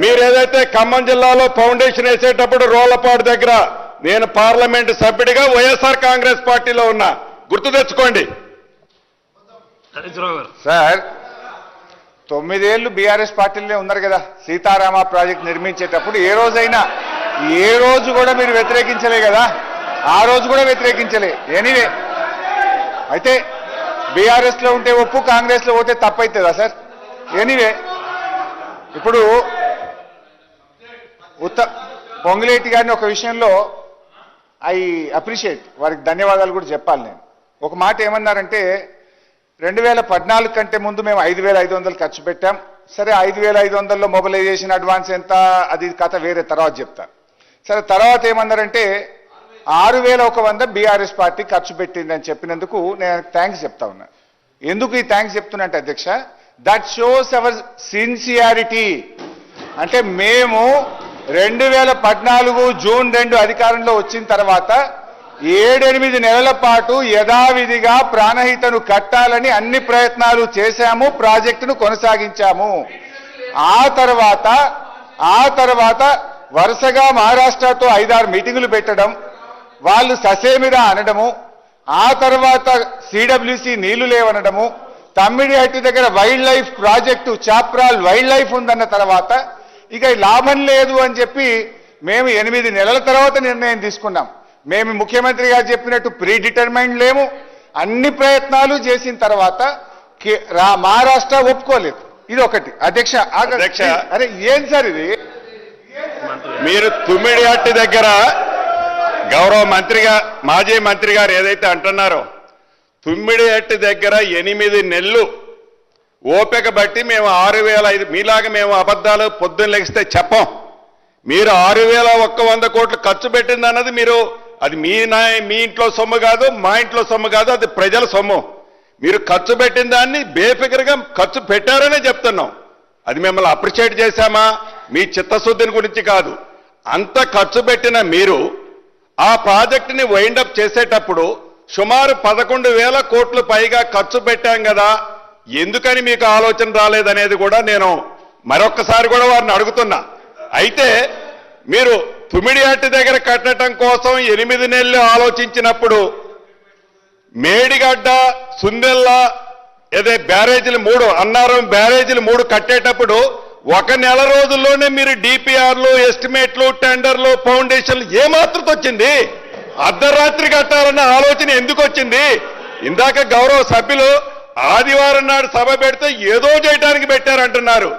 మీరు ఏదైతే ఖమ్మం జిల్లాలో ఫౌండేషన్ వేసేటప్పుడు రోళ్ళపాడు దగ్గర నేను పార్లమెంటు సభ్యుడిగా వైఎస్ఆర్ కాంగ్రెస్ పార్టీలో ఉన్నా గుర్తు తెచ్చుకోండి. సార్ తొమ్మిదేళ్ళు బీఆర్ఎస్ పార్టీలోనే ఉన్నారు కదా సీతారామ ప్రాజెక్ట్ నిర్మించేటప్పుడు ఏ రోజైనా ఏ రోజు కూడా మీరు వ్యతిరేకించలే కదా ఆ రోజు కూడా వ్యతిరేకించలే. ఎనీవే అయితే బీఆర్ఎస్లో ఉంటే ఒప్పు కాంగ్రెస్లో పోతే తప్పైతుందా సార్? ఎనీవే ఇప్పుడు ఉత్త పొంగులేటి గారిని ఒక విషయంలో ఐ అప్రిషియేట్ వారికి ధన్యవాదాలు కూడా చెప్పాలి నేను. ఒక మాట ఏమన్నారంటే రెండు వేల పద్నాలుగు కంటే ముందు మేము ఐదు వేల ఐదు వందలు ఖర్చు పెట్టాం. సరే ఐదు వేల ఐదు వందల్లో మొబిలైజేషన్ అడ్వాన్స్ ఎంత అది కథ వేరే తర్వాత చెప్తా. సరే తర్వాత ఏమన్నారంటే ఆరు వేల ఒక వంద బీఆర్ఎస్ పార్టీ ఖర్చు పెట్టింది అని చెప్పినందుకు నేను థ్యాంక్స్ చెప్తా ఉన్నా. ఎందుకు ఈ థ్యాంక్స్ చెప్తున్నట్టు అధ్యక్ష దట్ షోస్ అవర్ సిన్సియారిటీ. అంటే మేము రెండు వేల పద్నాలుగు జూన్ రెండు అధికారంలో వచ్చిన తర్వాత ఏడెనిమిది నెలల పాటు యథావిధిగా ప్రాణహితను కట్టాలని అన్ని ప్రయత్నాలు చేశాము ప్రాజెక్టును కొనసాగించాము. ఆ తర్వాత ఆ తర్వాత వరుసగా మహారాష్ట్రతో ఐదారు మీటింగులు పెట్టడం వాళ్ళు ససేమిరా అనడము ఆ తర్వాత సిడబ్ల్యూసి నీళ్ళు లేవనడము తమ్మిడి హట్టి దగ్గర wild life project Chaprala wild life ఉందన్న తర్వాత ఇక లాభం లేదు అని చెప్పి మేము ఎనిమిది నెలల తర్వాత నిర్ణయం తీసుకున్నాం. మేము ముఖ్యమంత్రి గారు చెప్పినట్టు ప్రీ డిటర్మైండ్ లేము. అన్ని ప్రయత్నాలు చేసిన తర్వాత మహారాష్ట్ర ఒప్పుకోలేదు. ఇది ఒకటి. అధ్యక్ష అధ్యక్ష. అరే ఏం సార్ ఇది? మీరు తుమ్మిడిహట్టి దగ్గర గౌరవ మంత్రిగా మాజీ మంత్రి గారు ఏదైతే అంటున్నారో తుమ్మిడిహట్టి దగ్గర ఎనిమిది నెలలు ఓపిక బట్టి మేము ఆరు వేల ఐదు మీలాగా మేము అబద్ధాలు పొద్దున్న లెగిస్తే చెప్పం. మీరు ఆరు వేల ఒక్క వంద కోట్లు ఖర్చు పెట్టింది అన్నది మీరు అది మీ నా మీ ఇంట్లో సొమ్ము కాదు మా ఇంట్లో సొమ్ము కాదు అది ప్రజల సొమ్ము. మీరు ఖర్చు పెట్టిన దాన్ని బేఫికర్గా ఖర్చు పెట్టారనే చెప్తున్నాం. అది మిమ్మల్ని అప్రిషియేట్ చేశామా? మీ చిత్తశుద్ధిని గురించి కాదు. అంత ఖర్చు పెట్టిన మీరు ఆ ప్రాజెక్టుని వైండప్ చేసేటప్పుడు సుమారు పదకొండు వేల కోట్లు పైగా ఖర్చు పెట్టాం కదా ఎందుకని మీకు ఆలోచన రాలేదనేది కూడా నేను మరొక్కసారి కూడా వారిని అడుగుతున్నా. అయితే మీరు తుమిడిహట్టి దగ్గర కట్టడం కోసం ఎనిమిది నెలలు ఆలోచించినప్పుడు మేడిగడ్డ సుందెల్ల ఏదే బ్యారేజీలు మూడు అన్నారం బ్యారేజీలు మూడు కట్టేటప్పుడు ఒక నెల రోజుల్లోనే మీరు డిపిఆర్లు ఎస్టిమేట్లు టెండర్లు ఫౌండేషన్లు ఏమాత్రం వచ్చింది? అర్ధరాత్రి కట్టాలన్న ఆలోచన ఎందుకు వచ్చింది? ఇందాక గౌరవ సభ్యులు ఆదివారం నాడు సభ పెడితే ఏదో చేయటానికి పెట్టారంటున్నారు.